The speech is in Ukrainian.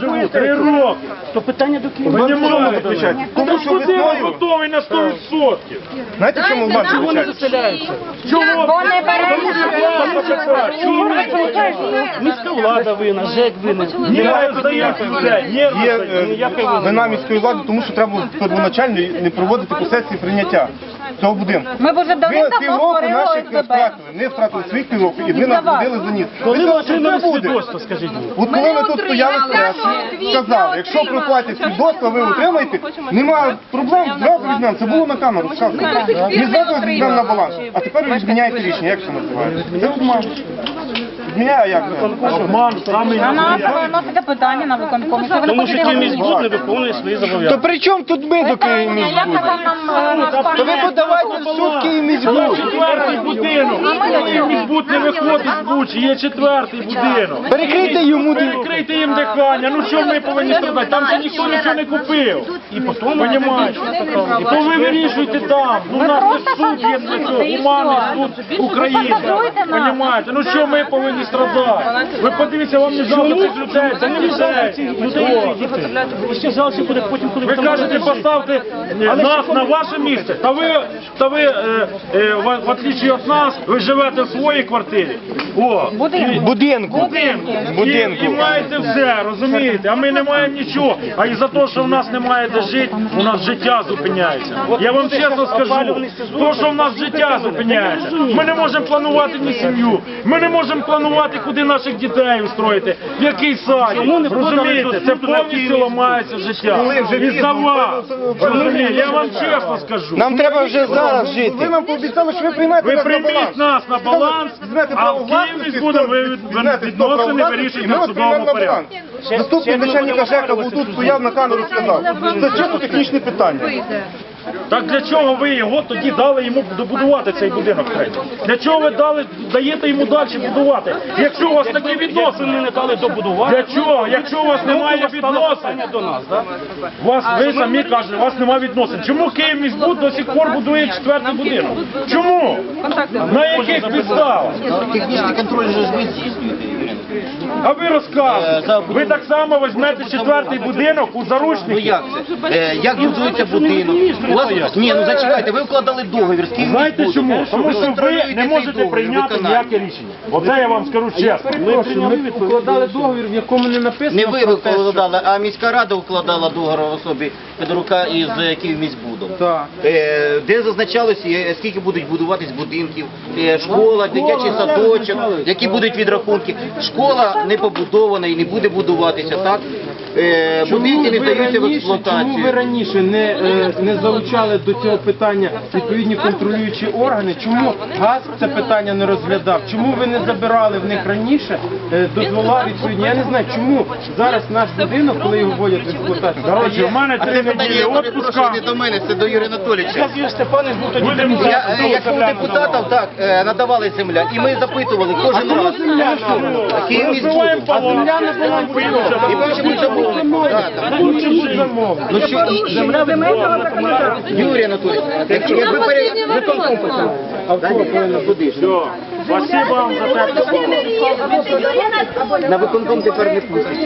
Живу три роки. То питання до Києва. Ви не можете відповідати. Тому що будинок весною- готовий на 100%. Знаєте, в чому обман Чого не заключається? заселяються? Чого? Бо не беремо Чому? Міська влада винна, ЖЕК винен. Немає здається. Є Є е, вина міської влади, тому що треба було первоначально не проводити по сесії прийняття цього будинку. Ми б уже Ви півроку наших не втратили, не втратили своїх півроку, і ви нас будили за ніс. Коли що отримали свідоцтво, скажіть мені? От коли ми тут стояли в сказали, якщо проплатять свідоцтво, ви отримаєте, немає проблем, зразу візьмемо, це було на камеру сказано. Ми зразу візьмемо на баланс. А тепер ви відміняєте рішення, як це називається? Це обман. А як це? Обман, самий А нам настоящий. питання на виконкомі. Що ви не Тому що хочете Київміськбуд не виконує свої То зобов'язання. при чому тут ми до казав нам е, наш пан То ви подавайте в суд Це Київміськбуд. четвертий будинок. Київміськбуд не виходить з Бучі, є четвертий будинок. Перекрийте йому дорогу. Перекрийте їм дихання, ну що ми повинні страдати? Там ще ніхто нічого не купив. І потім, понімаєш? І то ви вирішуєте там. Ну, у нас є суд є для цього, гуманний суд України. Понімаєте? Ну що ми повинні страдати? Ви подивіться, вам не жалко цих людей, це не людей. І ще жалко буде потім, коли Ви кажете, поставте нас на ваше місце. Та ви, та ви е, е, в, в отличие від нас, ви живете в своїй квартирі. О, і- Будинку. будинку. І, і маєте все, розумієте? А ми не маємо нічого. А із-за того, що в нас немає де жити, у нас життя зупиняється. Я вам чесно скажу, то, що в нас життя зупиняється, ми не можемо планувати ні сім'ю, ми не можемо планувати, куди наших дітей устроїти, в який сад. Розумієте, це повністю ламається життя. Вас. Розумієте, я вам чесно скажу. Нам треба вже зараз жити. Ви нам пообіцяли, що ви приймете Ви нас на прийміть баланс. нас на баланс, Візьмете а право в Києві власності, будемо ви візьмете право відносини власності, і вирішувати ми в вас приймемо судовому на баланс. порядку. Заступник начальника ЖЕКа був тут, стояв на камеру, сказав. Це чисто технічне питання. Так для чого ви його тоді дали йому добудувати цей будинок третій? Для чого ви дали, даєте йому далі будувати? Якщо у вас такі відносини, не дали добудувати, для чого? Якщо у вас немає відносин, до нас, у вас ви самі кажете, у вас немає відносин. Чому Київміськбуд до сих пор будує четвертий будинок? Чому? На яких підставах? Технічний контроль же ж ви здійснюєте. А ви розказуєте. Ви так само візьмете четвертий будинок у Ну як це? Е, як будується будинок? У вас ні, ну зачекайте, ви вкладали договір з ким Знаєте чому? Тому що ви не можете прийняти ніяке рішення. Оце я вам скажу чесно. Ми укладали договір, в якому не написано. Не ви укладали, а міська рада укладала договір в особі Федорука із е, Київміськбудом. Так. Е, Де зазначалося, е, скільки будуть будуватись будинків, е, школа, дитячий садочок, які будуть відрахунки. Школа не побудована і не буде будуватися, так? Е, Будинки не здаються в Чому ви експлуатацію. раніше не, е, не залучали до цього питання відповідні контролюючі органи? Чому ГАЗ це питання не розглядав? Чому ви не забирали в них раніше е, дозвола відповідні? Я не знаю, чому зараз наш будинок, коли його вводять в експлуатацію, Коротше, в мене А три це питання, перепрошую, не до мене, це до Юрія Анатолійовича. Будемо. Я, е, як у депутатів, так, е, надавали земля, і ми запитували кожен раз. А Київ Розбиваємо міськбуд. палон. І замовили. Так, так. Ну що, і, і, Юрій Анатолійович, як- якби пере... Дайте, куди ж? Все. Спасибо вам за те, що На виконком тепер не пустять.